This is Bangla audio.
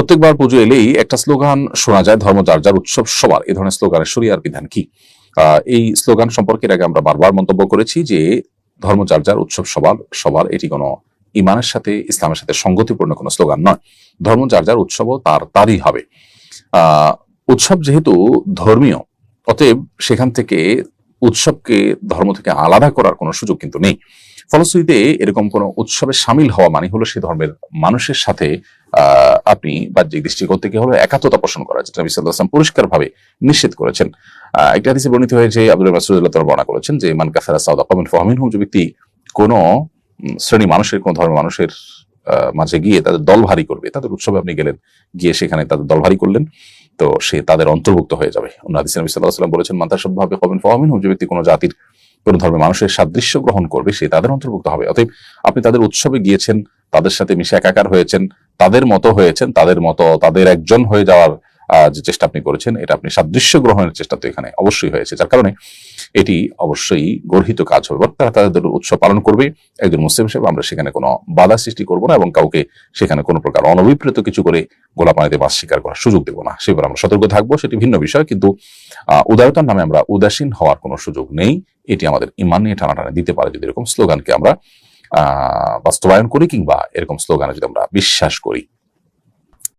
প্রত্যেকবার পুজো এলেই একটা স্লোগান শোনা যায়, ধর্ম যার যার উৎসব সবার। এ ধরনের স্লোগানের শরিয়ার বিধান কি? এই স্লোগান সম্পর্কে আগে আমরা বারবার মন্তব্য করেছি যে, ধর্ম যার যার উৎসব সবার সবার এটি কোনো ইমানের সাথে, ইসলামের সাথে সঙ্গতিপূর্ণ কোনো স্লোগান নয়। ধর্ম যার যার উৎসবও তার, তারই হবে। উৎসব যেহেতু ধর্মীয়, অতএব সেখান থেকে উৎসবকে ধর্ম থেকে আলাদা করার কোনো সুযোগ কিন্তু নেই। ফলশ্রুতিতে এরকম কোনো উৎসবে সামিল হওয়া মানে হলো সে ধর্মের মানুষের সাথে আপনি বাহ্যিক দৃষ্টিকোণ থেকে হলো একাত্মতা পোষণ করা, যেটা নবী সাল্লাল্লাহু আলাইহি ওয়াসাল্লাম পরিষ্কারভাবে নিষেধ করেছেন। একটা হাদিসে বর্ণিত হয়েছে আব্দুল মাসুদুল্লাহ তাআলা বর্ণনা করেছেন যে, মান কাসারা সাউদা কমিন ফাহমিন হুম যে ব্যক্তি কোনো শ্রেণি মানুষের, কোন ধর্মের মানুষের মাঝে গিয়ে তাদের দল ভারী করবে, তাদের উৎসবে আপনি গেলেন, গিয়ে সেখানে তাদের দল ভারী করলেন। তো সে তাদের অন্তর্ভুক্ত হয়ে যাবে। নবী সাল্লাল্লাহু আলাইহি ওয়াসাল্লাম বলেছেন মান্তাসবভাবে কমিন ফহমিন হুম যে ব্যক্তি কোনো জাতির কোন ধর্মের মানুষের সাদৃশ্য গ্রহণ করবে, সে তাদের অন্তর্ভুক্ত হবে। অতএব আপনি তাদের উৎসবে গিয়েছেন, তাদের সাথে মিশে একাকার হয়েছেন, তাদের মতো হয়েছেন, তাদের মতো, তাদের একজন হয়ে যাওয়ার যে চেষ্টা আপনি করেছেন, এটা আপনি সাদৃশ্য গ্রহণের চেষ্টা তো এখানে অবশ্যই হয়েছে। যার কারণে এটি অবশ্যই গর্হিত কাজ হবে তারা তাদের উৎসব পালন করবে। একজন মুসলিম হিসেবে আমরা সেখানে কোনো বাধা সৃষ্টি করব না এবং কাউকে সেখানে কোনো প্রকার অনভিপ্রেত কিছু করে গোলা পানিতে মাছ শিকার করার সুযোগ দেবো না। সেবার আমরা সতর্ক থাকব, সেটি ভিন্ন বিষয়, কিন্তু উদারতার নামে আমরা উদাসীন হওয়ার কোনো সুযোগ নেই। এটি আমাদের ইমান নিয়ে টানাটানা দিতে পারে যদি এরকম স্লোগানকে আমরা বাস্তবায়ন করি কিংবা এরকম স্লোগানে যদি আমরা বিশ্বাস করি।